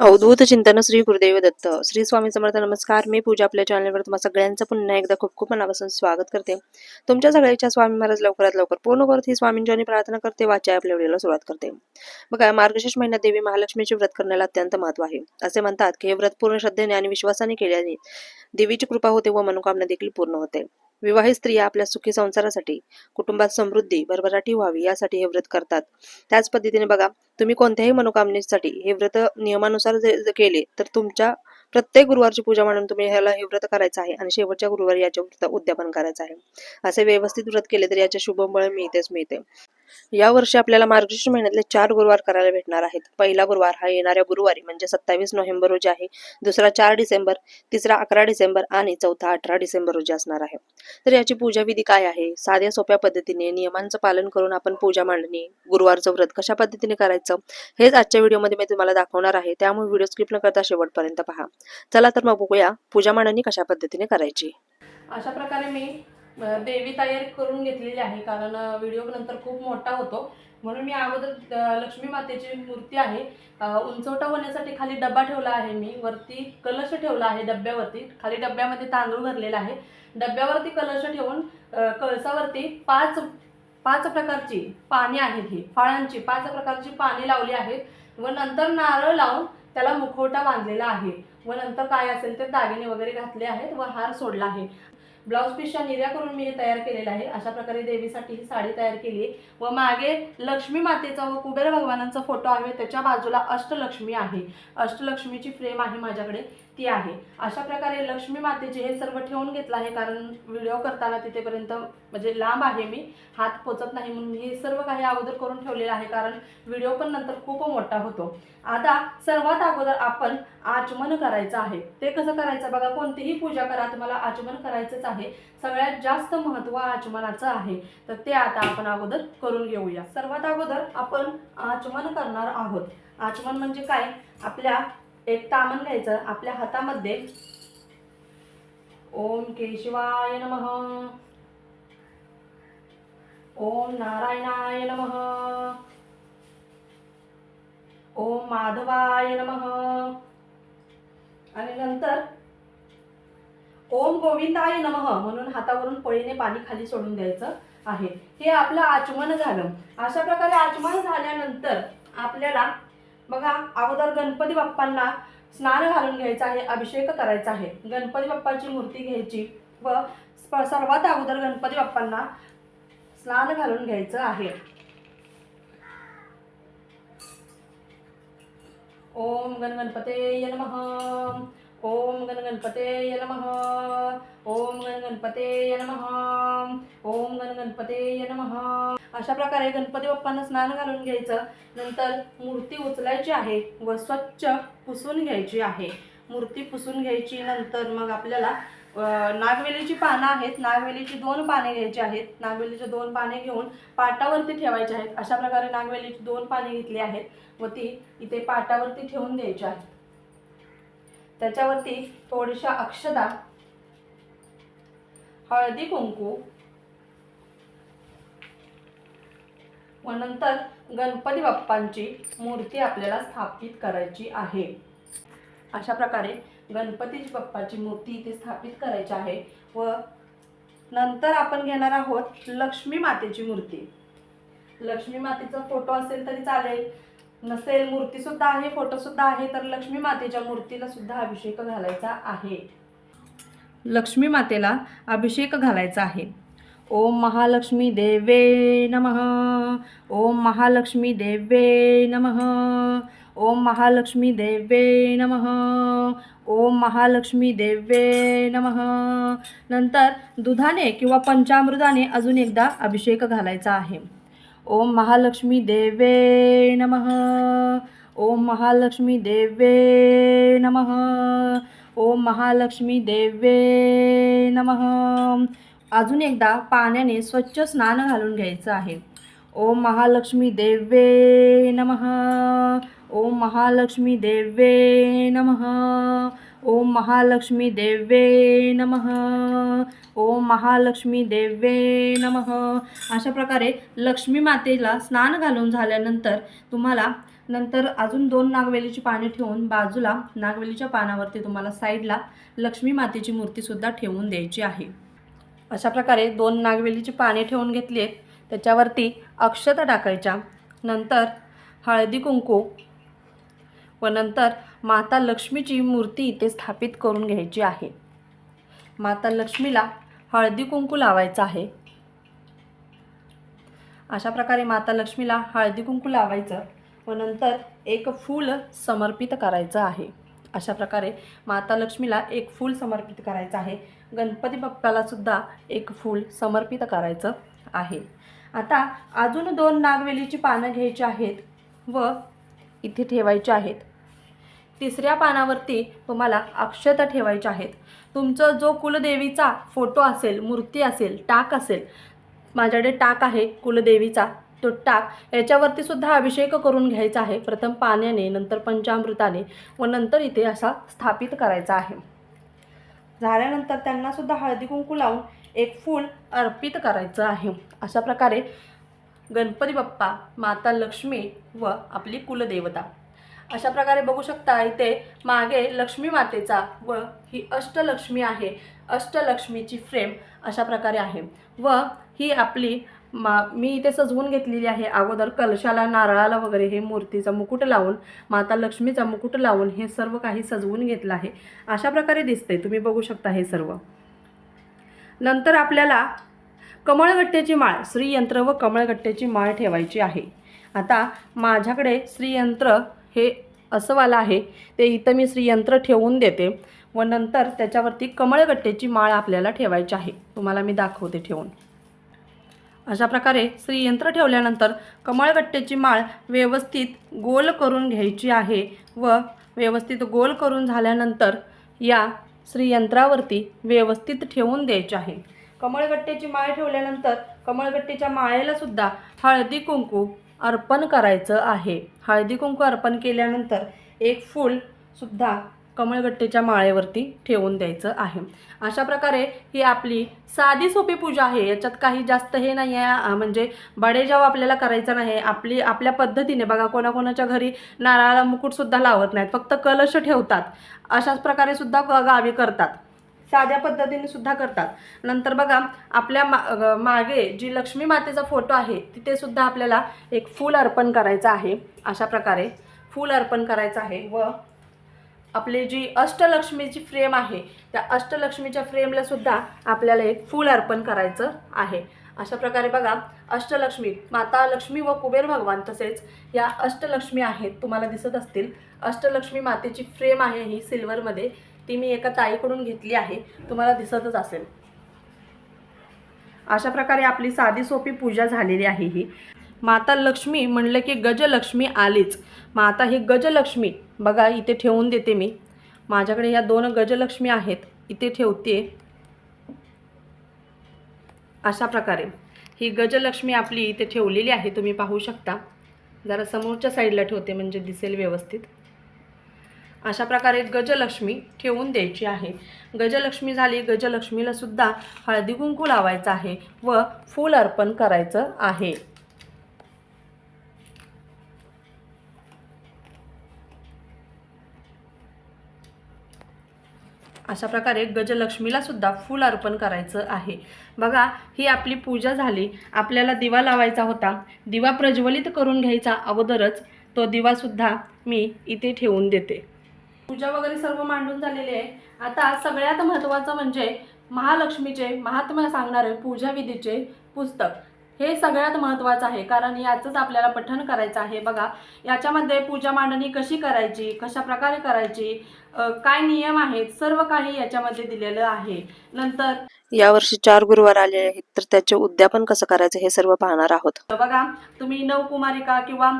अवधूत चिंतन श्री गुरुदेव दत्त. श्री स्वामी समर्थ नमस्कार. मी पूजा आपल्या चॅनलवर तुम्हाला सगळ्यांचं पुन्हा एकदा खूप खूप मनापासून स्वागत करते. तुमच्या सगळ्याच्या स्वामी महाराज लवकरात लवकर पूर्ण करत ही स्वामींची प्रार्थना करते वाचा आपल्या व्हिडिओला सुरुवात करते. बघा मार्गशीर्ष महिन्यात देवी महालक्ष्मीचे व्रत करण्याला अत्यंत महत्त्व आहे. असे म्हणतात की हे व्रत पूर्ण श्रद्धेने आणि विश्वासाने केल्याने देवीची कृपा होते व मनोकामना देखील पूर्ण होते. विवाहित स्त्रिया आपल्या सुखी संसारासाठी कुटुंबात समृद्धी भरभराटी व्हावी यासाठी हे व्रत करतात. त्याच पद्धतीने बघा तुम्ही कोणत्याही मनोकामनेसाठी हे व्रत नियमानुसार केले तर तुमच्या प्रत्येक गुरुवारची पूजा म्हणून तुम्ही ह्याला हे व्रत करायचं आहे आणि शेवटच्या गुरुवारी याचे व्रत उद्यापन करायचं आहे. असे व्यवस्थित व्रत केले तर याचे शुभबळ मिळतेच मिळते. या वर्षी आपल्याला मार्गशीर्ष महिन्यातले चार गुरुवार करायला भेटणार आहेत. पहिला गुरुवार हा येणाऱ्या गुरुवारी म्हणजे सत्तावीस नोव्हेंबर रोजी आहे. दुसरा चार डिसेंबर तिसरा अकरा डिसेंबर आणि चौथा अठरा डिसेंबर रोजी असणार आहे. तर याची पूजा विधी काय आहे? साध्या सोप्या पद्धतीने नियमांचं पालन करून आपण पूजा मांडणी गुरुवारचं व्रत कशा पद्धतीने करायचं हेच आजच्या व्हिडिओमध्ये मी तुम्हाला दाखवणार आहे. त्यामुळे व्हिडिओ स्किप न करता शेवटपर्यंत पहा. चला तर मग बघूया पूजा मांडणी कशा पद्धतीने करायची. अशा प्रकारे मी बेबी देवी करून घेतलेली आहे कारण व्हिडिओ नंतर खूप मोठा होतो. म्हणून मी अगोदर लक्ष्मी मातेची मूर्ती आहे. उंचवटा होण्यासाठी खाली डब्बा ठेवला आहे मी. वरती कलश ठेवला आहे डब्यावरती खाली डब्यामध्ये तांदूळ भरलेला आहे. डब्यावरती कलश ठेवून कळसावरती पाच पाच प्रकारची पाने आहेत ही. फळांची पाच प्रकारची पाने लावली आहेत. व नंतर नारळ लावून त्याला मुखवटा बांधलेला आहे. व नंतर काय असेल ते दागिने वगैरे घातले आहेत व हार सोडला आहे. ब्लाऊज पीसच्या निर्या करून मी हे तयार केलेलं आहे. अशा प्रकारे देवीसाठी ही साडी तयार केली आहे. व मागे लक्ष्मी मातेचा व कुबेर भगवानांचा फोटो आहे. त्याच्या बाजूला अष्टलक्ष्मी आहे. अष्टलक्ष्मीची फ्रेम आहे माझ्याकडे. ती आहे. अशा प्रकारे लक्ष्मी मातेचे हे सर्व ठेवून घेतलं आहे कारण व्हिडिओ करताना तिथेपर्यंत म्हणजे लांब आहे मी हात पोचत नाही म्हणून हे सर्व काही अगोदर करून ठेवलेलं आहे कारण व्हिडिओ पण नंतर खूप मोठा होतो. आता सर्वात अगोदर आपण आचमन करायचं आहे. ते कसं करायचं बघा कोणतीही पूजा करा तुम्हाला आचमन करायचंच आहे. सगळ्यात जास्त महत्त्व आचमनाचं आहे. तर ते आता आपण अगोदर करून घेऊया. सर्वात अगोदर आपण आचमन करणार आहोत. आचमन म्हणजे काय? आपल्या एक तामण घ्यायचं. आपल्या हातामध्ये ओम केशवाय नम. ओम नारायणाय नम. ओम माधवाय नम. आणि नंतर ओम गोविंदाय नम म्हणून हातावरून पळीने पाणी खाली सोडून द्यायचं आहे. हे आपलं आचमन झालं. अशा प्रकारे आचमन झाल्यानंतर आपल्याला बघा अगोदर गणपती बाप्पांना स्नान घालून घ्यायचं आहे अभिषेक करायचा आहे. गणपती बाप्पाची मूर्ती घ्यायची व सर्वात अगोदर गणपती बाप्पांना स्नान घालून घ्यायचं आहे. ओम गण गणपते नमः. ओम गण गणपते नमः. ओम गण गणपते नमः. ओम गण गणपते नमः. अशा प्रकारे गणपती बाप्पांना स्नान घालून घ्यायचं. नंतर मूर्ती उचलायची आहे व स्वच्छ पुसून घ्यायची आहे. मूर्ती पुसून घ्यायची नंतर मग आपल्याला नागवेलीची पानं आहेत. नागवेलीची दोन पाने घ्यायची आहेत. नागवेलीचे दोन पाने घेऊन पाटावरती ठेवायचे आहेत. अशा प्रकारे नागवेलीची दोन पाने घेतली आहेत व ती इथे पाटावरती ठेवून द्यायची आहेत. त्याच्यावरती थोडीशा अक्षदा हळदी कुंकू व नंतर गणपती बाप्पांची मूर्ती आपल्याला स्थापित करायची आहे. अशा प्रकारे गणपती बाप्पाची मूर्ती इथे स्थापित करायची आहे व नंतर आपण घेणार आहोत लक्ष्मी मातेची मूर्ती. लक्ष्मी मातेचा फोटो असेल तरी चालेल. नसेल मूर्तीसुद्धा आहे फोटोसुद्धा आहे तर लक्ष्मी मातेच्या मूर्तीला सुद्धा अभिषेक घालायचा आहे. लक्ष्मी मातेला अभिषेक घालायचा आहे. ओम महालक्ष्मी देवे नमः। ओम महालक्ष्मी देवे नमः। ओम महालक्ष्मी देवे नमः। ओम महालक्ष्मी देवे नमः। नंतर दुधाने किंवा पंचामृताने अजून एकदा अभिषेक घालायचा आहे. ओम महालक्ष्मी देवे नमः। ओम महालक्ष्मी देवे नमः। ओम महालक्ष्मी देवे नमः। अजून एकदा पाण्याने स्वच्छ स्नान घालून घ्यायचं आहे. ओम महालक्ष्मी देवे नम. ओम महालक्ष्मी देवे नम. ओम महालक्ष्मी देवे नम. ओम महालक्ष्मी देवे नमः. अशा प्रकारे लक्ष्मी मातेला स्नान घालून झाल्यानंतर तुम्हाला नंतर अजून दोन नागवेलीची पाने ठेवून बाजूला नागवेलीच्या पानावरती तुम्हाला साईडला लक्ष्मी मातेची मूर्तीसुद्धा ठेवून द्यायची आहे. अशा प्रकारे दोन नागवेलीची पाने ठेवून घेतली आहेत. त्याच्यावरती अक्षता टाकायच्या. नंतर हळदी कुंकू व नंतर माता लक्ष्मीची मूर्ती इथे स्थापित करून घ्यायची आहे. माता लक्ष्मीला हळदी कुंकू लावायचं आहे. अशा प्रकारे माता लक्ष्मीला हळदी कुंकू लावायचं व नंतर एक फूल समर्पित करायचं आहे. अशा प्रकारे माता लक्ष्मीला एक फूल समर्पित करायचं आहे. गणपती बाप्पाला सुद्धा एक फूल समर्पित करायचं आहे. आता अजून दोन नागवेलीची पानं घ्यायची आहेत व इथे ठेवायची आहेत. तिसऱ्या पानावरती तुम्हाला अक्षता ठेवायच्या आहेत. तुमचं जो कुलदेवीचा फोटो असेल मूर्ती असेल टाक असेल माझ्याकडे टाक आहे कुलदेवीचा. तो टाक याच्यावरती सुद्धा अभिषेक करून घ्यायचा आहे. प्रथम पाण्याने नंतर पंचामृताने व नंतर इथे असा स्थापित करायचा आहे. झाल्यानंतर त्यांना सुद्धा हळदी कुंकू लावून एक फूल अर्पित करायचं आहे. अशा प्रकारे गणपती बाप्पा माता लक्ष्मी व आपली कुलदेवता. अशा प्रकारे बघू शकता इथे मागे लक्ष्मी मातेचा व ही अष्टलक्ष्मी आहे. अष्टलक्ष्मीची फ्रेम अशा प्रकारे आहे. व ही आपली मा मी इथे सजवून घेतलेली आहे अगोदर कलशाला नारळाला वगैरे हे मूर्तीचा मुकुट लावून माता लक्ष्मीचा मुकुट लावून हे सर्व काही सजवून घेतलं आहे. अशा प्रकारे दिसते तुम्ही बघू शकता हे सर्व. नंतर आपल्याला कमळगट्ट्याची माळ श्रीयंत्र व कमळगट्ट्याची माळ ठेवायची आहे. आता माझ्याकडे श्रीयंत्र हे असंवालं आहे. ते इथं मी श्रीयंत्र ठेवून देते व नंतर त्याच्यावरती कमळगट्ट्याची माळ आपल्याला ठेवायची आहे. तुम्हाला मी दाखवते ठेवून. अशा प्रकारे श्रीयंत्र ठेवल्यानंतर कमळगट्ट्याची माळ व्यवस्थित गोल करून घ्यायची आहे व व्यवस्थित गोल करून झाल्यानंतर या श्रीयंत्रावरती व्यवस्थित ठेवून द्यायची आहे. कमळगट्ट्याची माळ ठेवल्यानंतर कमळगट्टीच्या माळेलासुद्धा हळदी कुंकू अर्पण करायचं आहे. हळदी कुंकू अर्पण केल्यानंतर एक फूल सुद्धा कमळगट्टेच्या माळेवरती ठेवून द्यायचं आहे. अशा प्रकारे ही आपली साधी सोपी पूजा आहे. याच्यात काही जास्त हे नाही आहे. म्हणजे बडेजाव आपल्याला करायचा नाही. आपली आपल्या पद्धतीने बघा कोणाकोणाच्या घरी नारळाला मुकुटसुद्धा लावत नाहीत. फक्त कलश ठेवतात. अशाच प्रकारे सुद्धा ग- गावी करतात. साध्या पद्धतीने सुद्धा करतात. नंतर बघा आपल्या मा मागे जी लक्ष्मी मातेचा फोटो आहे तिथे सुद्धा आपल्याला एक फूल अर्पण करायचं आहे. अशा प्रकारे फूल अर्पण करायचं आहे व आपली जी अष्टलक्ष्मीची फ्रेम आहे त्या अष्टलक्ष्मीच्या फ्रेमला सुद्धा आपल्याला एक फूल अर्पण करायचं आहे. अशा प्रकारे बघा अष्टलक्ष्मी माता लक्ष्मी व कुबेर भगवान तसेच या अष्टलक्ष्मी आहेत तुम्हाला दिसत असतील. अष्टलक्ष्मी मातेची फ्रेम आहे ही सिल्वरमध्ये. ती मी एका ताईकडून घेतली आहे तुम्हाला दिसतच असेल. अशा प्रकारे आपली साधी सोपी पूजा झालेली आहे ही. माता लक्ष्मी म्हणलं की गजलक्ष्मी आलीच. मग आता ही गजलक्ष्मी. बघा इथे ठेवून देते मी. माझ्याकडे या दोन गजलक्ष्मी आहेत. इथे ठेवते. अशा प्रकारे. ही गजलक्ष्मी आपली इथे ठेवलेली आहे. तुम्ही पाहू शकता. जरा समोरच्या साईडला ठेवते म्हणजे दिसेल व्यवस्थित. अशा प्रकारे गजलक्ष्मी ठेवून द्यायची आहे. गजलक्ष्मी झाली गजलक्ष्मीला सुद्धा हळदी कुंकू लावायचं आहे व फूल अर्पण करायचं आहे. अशा प्रकारे गजलक्ष्मीला सुद्धा फूल अर्पण करायचं आहे. बघा ही आपली पूजा झाली. आपल्याला दिवा लावायचा होता. दिवा प्रज्वलित करून घ्यायचा अगोदरच तो दिवासुद्धा मी इथे ठेवून देते. पूजा वगैरे सर्व मांडून झालेली आहे. आता सगळ्यात महत्त्वाचं म्हणजे महालक्ष्मीचे महात्म्य सांगणारे पूजाविधीचे पुस्तक. हे सगळ्यात महत्त्वाचं आहे. कारण याचंच आपल्याला पठण करायचं आहे. बघा याच्यामध्ये पूजा मांडणी कशी करायची कशा प्रकारे करायची काय नियम आहेत सर्व काही याच्यामध्ये दिलेलं आहे. नंतर यावर्षी चार गुरुवार आले आहेत तर त्याचे उद्यापन कसं करायचं हे सर्व पाहणार आहोत. बघा तुम्ही नवकुमारिका किंवा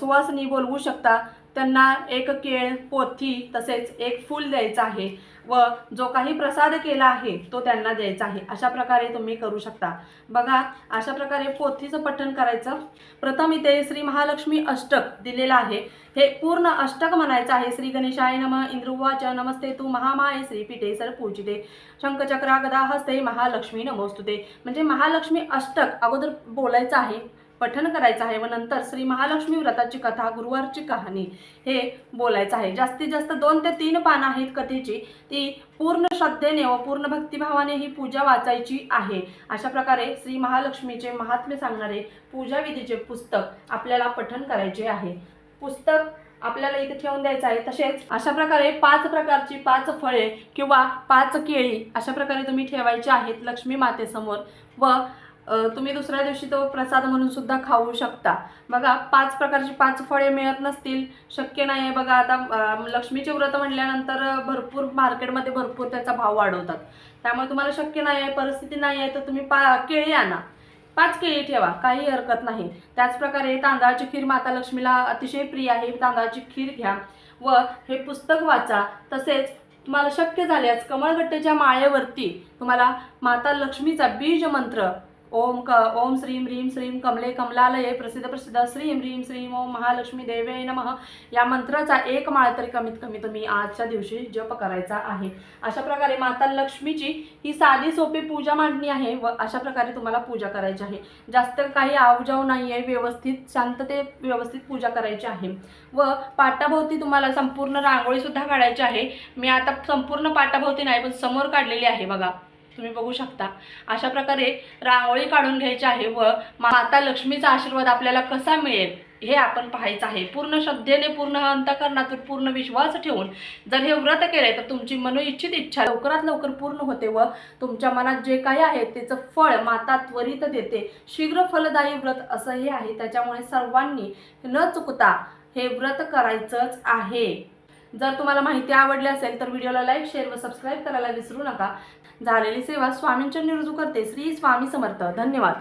सुवासिनी बोलवू शकता. त्यांना एक केळ पोथी तसेच एक फूल द्यायचं आहे व जो काही प्रसाद केला आहे तो त्यांना द्यायचा आहे. अशा प्रकारे तुम्ही करू शकता. बघा अशा प्रकारे पोथीचं पठण करायचं. प्रथम इथे श्री महालक्ष्मी अष्टक दिलेलं आहे. हे पूर्ण अष्टक म्हणायचं आहे. श्री गणेशाय नम इंद्रुवाच नमस्ते तू महामाय श्री पिठे सर पूजिते शंखचक्रा गदा हस्ते महालक्ष्मी नमोस्तुते. म्हणजे महालक्ष्मी अष्टक अगोदर बोलायचं आहे. पठन करायचं आहे व नंतर श्री महालक्ष्मी व्रताची कथा गुरुवारची कहाणी हे बोलायचं आहे. जास्तीत जास्त दोन ते तीन पानं आहेत कथेची. ती पूर्ण श्रद्धेने व पूर्ण भक्तिभावाने ही पूजा वाचायची आहे. अशा प्रकारे श्री महालक्ष्मीचे महात्म्य सांगणारे पूजाविधीचे पुस्तक आपल्याला पठन करायचे आहे. पुस्तक आपल्याला इथे ठेवून द्यायचं आहे. तसेच अशा प्रकारे पाच प्रकारची पाच फळे किंवा पाच केळी अशा प्रकारे तुम्ही ठेवायची आहेत लक्ष्मी मातेसमोर व तुम्ही दुसऱ्या दिवशी तो प्रसाद म्हणून सुद्धा खाऊ शकता. बघा पाच प्रकारची पाच फळे मिळत नसतील. शक्य नाही आहे बघा आता लक्ष्मीचे व्रत म्हणल्यानंतर भरपूर मार्केटमध्ये भरपूर त्याचा भाव वाढवतात. त्यामुळे तुम्हाला शक्य नाही आहे परिस्थिती नाही आहे तर तुम्ही पा केळी आणा. पाच केळी ठेवा काही हरकत नाही. त्याचप्रकारे तांदळाची खीर माता लक्ष्मीला अतिशय प्रिय आहे. तांदळाची खीर घ्या व हे पुस्तक वाचा. तसेच तुम्हाला शक्य झाल्यास कमळगट्टेच्या माळेवरती तुम्हाला माता लक्ष्मीचा बीज मंत्र ओम क ओम श्रीं ह्रीं श्रीं कमले कमलालये प्रसिद्ध प्रसिद्ध श्रीं ह्रीं श्रीं ओम महालक्ष्मी देवे नमः. या मंत्राचा एक माळ तरी कमीत कमी तुम्ही आजच्या दिवशी जप करायचा आहे. अशा प्रकारे माता लक्ष्मीची ही साधी सोपी पूजा मांडणी आहे व अशा प्रकारे तुम्हाला पूजा करायची आहे. जास्त काही आवजाव नाही आहे व्यवस्थित शांतते व्यवस्थित पूजा करायची आहे. व पाटाभोवती तुम्हाला संपूर्ण रांगोळी सुद्धा काढायची आहे. मी आता संपूर्ण पाटाभोवती नाही पण समोर काढलेली आहे बघा. तुम्ही बघू शकता. अशा प्रकारे रांगोळी काढून घ्यायची आहे व माता लक्ष्मीचा आशीर्वाद आपल्याला कसा मिळेल हे आपण पाहायचं आहे. पूर्ण श्रद्धेने पूर्ण अंतकरणातून पूर्ण विश्वास ठेवून जर हे व्रत केले तर तुमची मनोइच्छित इच्छा लवकरात लवकर पूर्ण होते व तुमच्या मनात जे काही आहे त्याचं फळ माता त्वरित देते. शीघ्र फलदायी व्रत असं हे आहे. त्याच्यामुळे सर्वांनी न चुकता हे व्रत करायचंच आहे. जर तुम्हाला माहिती आवडली असेल तर व्हिडिओला लाईक शेअर व सबस्क्राईब करायला विसरू नका. झालेली सेवा स्वामींच्या निरुजू करते. श्री स्वामी समर्थ. धन्यवाद.